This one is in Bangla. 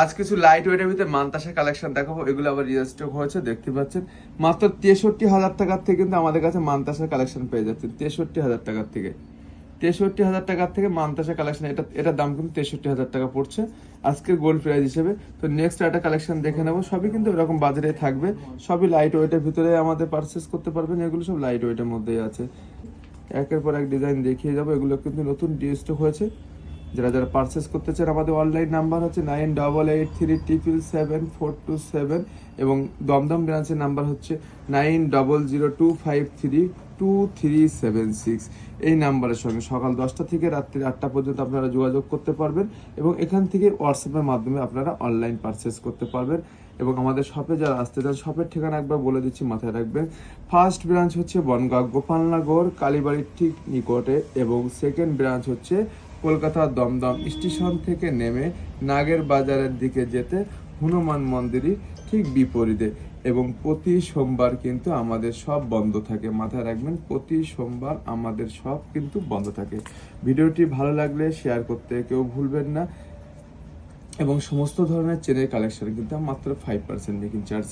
আজ কিছু লাইট ওয়েটের ভিতরে মান্তাসা কালেকশন দেখাবো। এগুলো আবার রিস্টক হয়েছে, দেখতে পাচ্ছেন। মাত্র তেষট্টি হাজার টাকার থেকে কিন্তু আমাদের কাছে মান্তাসা কালেকশন পেয়ে যাচ্ছে তেষট্টি হাজার টাকার থেকে। তেষট্টি হাজার টাকার থেকে মান্তাসা কালেকশন এটা এটার দাম কিন্তু তেষট্টি হাজার টাকা পড়ছে আজকের গোল্ড প্রাইস হিসেবে। তো নেক্সট একটা কালেকশন দেখে নেব। সবই কিন্তু এরকম বাজারে থাকবে। সবই লাইট ওয়েটের ভিতরে আমাদের পারচেস করতে পারবেন। এগুলো সব লাইট ওয়েটের মধ্যেই আছে। একের পর এক ডিজাইন দেখিয়ে যাব। এগুলো কিন্তু নতুন ডিস্টক হয়েছে। যারা যারা পারচেস করতে চান, আমাদের অনলাইন নাম্বার হচ্ছে nine double eight three triple seven four two seven এবং দমদম ব্রাঞ্চের নাম্বার হচ্ছে nine double zero two five three two three seven six এই নাম্বারের সঙ্গে সকাল দশটা থেকে রাত্রি আটটা পর্যন্ত আপনারা যোগাযোগ করতে পারবেন এবং এখান থেকে হোয়াটসঅ্যাপের মাধ্যমে আপনারা অনলাইন পারচেস করতে পারবেন এবং আমাদের শপে যারা আসতে চান শপের ঠিকানা একবার বলে দিচ্ছি, মাথায় রাখবেন। ফার্স্ট ব্রাঞ্চ হচ্ছে বনগাঁ গোপালনগর, কালীবাড়ির ঠিক নিকটে এবং সেকেন্ড ব্রাঞ্চ হচ্ছে কলকাতার দমদম স্টেশন থেকে নেমে নাগের বাজারের দিকে যেতে হনুমান মন্দিরই ঠিক বিপরীতে এবং প্রতি সোমবার কিন্তু আমাদের সব বন্ধ থাকে। মাথায় রাখবেন, প্রতি সোমবার আমাদের সব কিন্তু বন্ধ থাকে। ভিডিওটি ভালো লাগলে শেয়ার করতে কেউ ভুলবেন না। এবং সমস্ত ধরনের চেনের কালেকশন কিন্তু মাত্র ফাইভ পার্সেন্ট মেকিং চার্জ